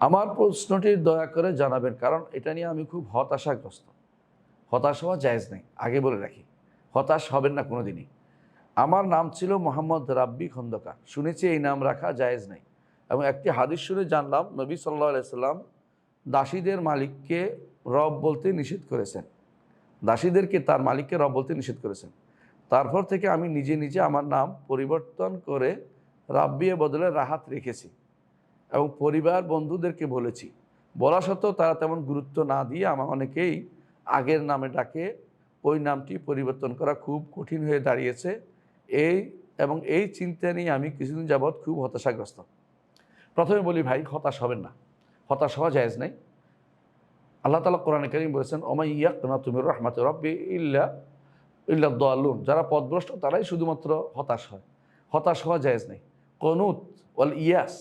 আমার প্রশ্নটি দয়া করে জানাবেন, কারণ এটা নিয়ে আমি খুব হতাশাগ্রস্ত। হতাশ হওয়া জায়েজ নেই, আগে বলে রাখি। হতাশ হবেন না কোনো দিনই আমার নাম ছিল মোহাম্মদ রাব্বি খন্দকার। শুনেছি এই নাম রাখা জায়েজ নেই। এবং একটি হাদিস শুনে জানলাম, নবী সাল্লাহ আলাইসাল্লাম দাসীদের মালিককে রব বলতে নিষেধ করেছেন। দাসীদেরকে তার মালিককে রব বলতে নিষেধ করেছেন। তারপর থেকে আমি নিজে নিজে আমার নাম পরিবর্তন করে রাব্বিয়ে বদলে রাহাত রেখেছি। এবং পরিবার বন্ধুদেরকে বলেছি, বলা সত্ত্বেও তারা তেমন গুরুত্ব না দিয়ে আমার অনেকেই আগের নামে ডাকে, ওই নামটি পরিবর্তন করা খুব কঠিন হয়ে দাঁড়িয়েছে। এই এবং এই চিন্তা নিয়ে আমি কিছুদিন যাবৎ খুব হতাশাগ্রস্ত। প্রথমে বলি, ভাই, হতাশ হবেন না। হতাশ হওয়া জায়েজ নেই। আল্লাহ তালা কোরআন করিম বলেছেন, ওমাই ইয়াক না তুমি রহমাত রব্বি ইল্লা ইল্লা দোয়ালুন যারা পদভ্রষ্ট, তারাই শুধুমাত্র হতাশ হয়। হতাশ হওয়া জায়েজ নেই। কনুত ওয়াল ইয়াস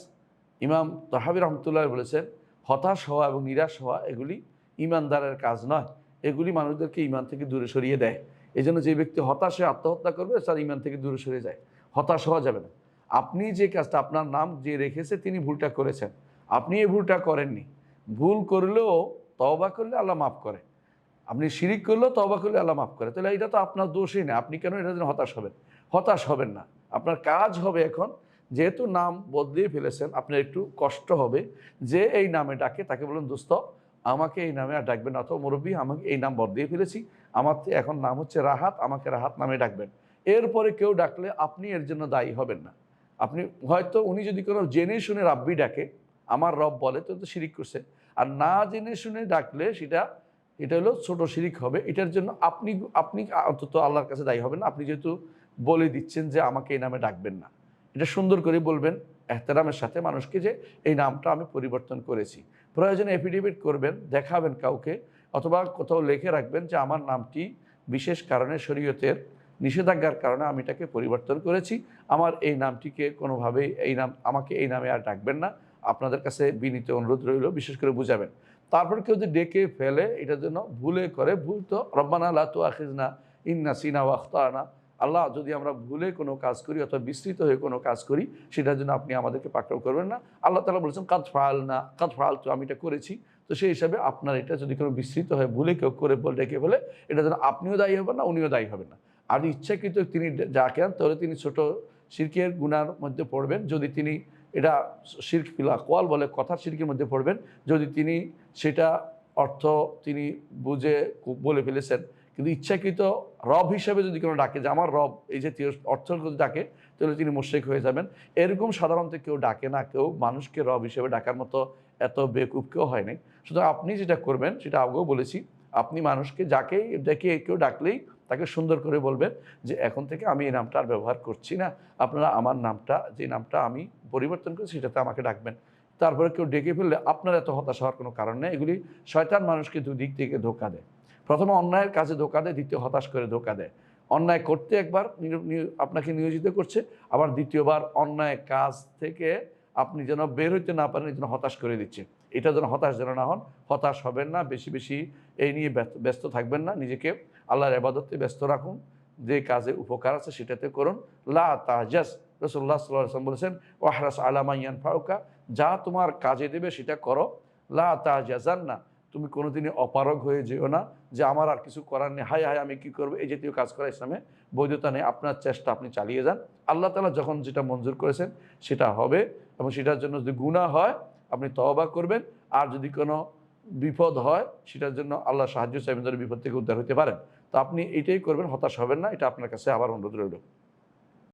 ইমাম তহাবি রহমতুল্লাহ বলেছেন, হতাশ হওয়া এবং নিরাশ হওয়া এগুলি ইমানদারের কাজ নয়। এগুলি মানুষদেরকে ইমান থেকে দূরে সরিয়ে দেয়। এই জন্য যে ব্যক্তি হতাশ আত্মহত্যা করবে, তার ইমান থেকে দূরে সরে যায়। হতাশ হওয়া যাবে না। আপনি যে কাজটা আপনার নাম যে রেখেছে, তিনি ভুলটা করেছেন। আপনি এই ভুলটা করেননি। ভুল করলেও তওবা করলে আল্লাহ মাফ করে। আপনি শিরিক করলেও তওবা করলে আল্লাহ মাফ করে। তাহলে এটা তো আপনার দোষই না। আপনি কেন এটা জন্য হতাশ হবেন? হতাশ হবেন না। আপনার কাজ হবে এখন যেহেতু নাম বদলিয়ে ফেলেছেন, আপনার একটু কষ্ট হবে যে এই নামে ডাকে, তাকে বলুন, দোস্ত, আমাকে এই নামে আর ডাকবেন না, অথবা মুরব্বী, আমাকে এই নাম বদলিয়ে ফেলেছি। আমার এখন নাম হচ্ছে রাহাত, আমাকে রাহাত নামে ডাকবেন। এরপরে কেউ ডাকলে আপনি এর জন্য দায়ী হবেন না। আপনি হয়তো উনি যদি কোনো জেনে শুনে রাব্বি ডাকে, আমার রব বলে, তো শিরিক করছে। আর না জেনে শুনে ডাকলে সেটা, এটা হলো ছোট শিরিক হবে। এটার জন্য আপনি আপনি অন্তত আল্লাহর কাছে দায়ী হবেন আপনি যেহেতু বলে দিচ্ছেন যে আমাকে এই নামে ডাকবেন না। এটা সুন্দর করে বলবেন, এহতেরামের সাথে মানুষকে যে এই নামটা আমি পরিবর্তন করেছি। প্রয়োজনে এফিডেভিট করবেন, দেখাবেন কাউকে, অথবা কোথাও লিখে রাখবেন যে আমার নামটি বিশেষ কারণে শরীয়তের নিষেধাজ্ঞার কারণে আমি এটাকে পরিবর্তন করেছি। আমার এই নামটিকে কোনোভাবেই, এই নাম, আমাকে এই নামে আর ডাকবেন না। আপনাদের কাছে বিনীত অনুরোধ রইল, বিশেষ করে বুঝাবেন। তারপর কেউ যদি ডেকে ফেলে এটার জন্য ভুলে করে, ভুল তো, রব্বানা লাতু আখিজনা ইন্না সিনা ওয়াখতানা আল্লাহ যদি আমরা ভুলে কোনো কাজ করি অথবা বিস্তৃত হয়ে কোনো কাজ করি, সেটার জন্য আপনি আমাদেরকে পাকড়াও করবেন না। আল্লাহ তালা বলেছেন কাজ ফাল না কাজ ফাল তো আমি এটা করেছি। তো সেই হিসাবে আপনার এটা যদি কোনো বিস্তৃত হয়ে, ভুলে কেউ করে বলে, ডেকে বলে, এটা যেন আপনিও দায়ী হবেন না, উনিও দায়ী হবেন না। আর ইচ্ছাকৃত তিনি ডাকেন তাহলে তিনি ছোট শিরকের গুনার মধ্যে পড়বেন। যদি তিনি এটা শির্ক কোয়াল বলে, কথার শিরকের মধ্যে পড়বেন। যদি তিনি সেটা অর্থ তিনি বুঝে বলে ফেলেছেন কিন্তু ইচ্ছাকৃত রব হিসাবে যদি কোনো ডাকে, যে আমার রব, এই জাতীয় অর্থ যদি ডাকে, তাহলে তিনি মোশেক হয়ে যাবেন। এরকম সাধারণত কেউ ডাকে না, কেউ মানুষকে রব হিসেবে ডাকার মতো এত বেকুব কেউ হয় নাই। সুতরাং আপনি যেটা করবেন, সেটা আগেও বলেছি, আপনি মানুষকে যাকেই ডেকে কেউ ডাকলেই তাকে সুন্দর করে বলবেন যে, এখন থেকে আমি এই নামটা আর ব্যবহার করছি না। আপনারা আমার নামটা, যে নামটা আমি পরিবর্তন করেছি, সেটাতে আমাকে ডাকবেন। তারপরে কেউ ডেকে ফেললে আপনার এত হতাশ হওয়ার কোনো কারণ নেই। এগুলি শয়তান মানুষকে দুদিক থেকে ধোকা দেয়। প্রথমে অন্যায়ের কাজে ধোকা দেয়, দ্বিতীয় হতাশ করে ধোকা দেয়। অন্যায় করতে একবার আপনাকে নিয়োজিত করছে, আবার দ্বিতীয়বার অন্যায় কাজ থেকে আপনি যেন বের হইতে না পারেন, এই জন্য হতাশ করে দিচ্ছে। এটা যেন হতাশ যেন না হন, হতাশ হবেন না, বেশি বেশি এই নিয়ে ব্যস্ত- ব্যস্ত থাকবেন না, নিজেকে আল্লাহর আবাদতে ব্যস্ত রাখুন। যে কাজে উপকার আছে সেটাতে করুন। লা তাজাস রসুল্লাহ সাল্লাম বলেছেন, ওয়াহরাস আলামাইয়ান ফাউকা যা তোমার কাজে দেবে সেটা করো। লা তাজাজান না তুমি কোনোদিনই অপারগ হয়ে যেও না যে আমার আর কিছু করার নেই। হায় হায়, আমি কী করব? এই জাতীয় কাজ করা ইসলামে বৈধতা নেই। আপনার চেষ্টা আপনি চালিয়ে যান। আল্লাহ তালা যখন যেটা মঞ্জুর করেছেন সেটা হবে এবং সেটার জন্য যদি গুণা হয়, আপনি তওবা করবেন। আর যদি কোনো বিপদ হয়, সেটার জন্য আল্লাহ সাহায্য চাইবেন বিপদ থেকে উদ্ধার হতে পারেন। তো আপনি এটাই করবেন, হতাশ হবেন না। এটা আপনার কাছে আবার অনুরোধ রইল।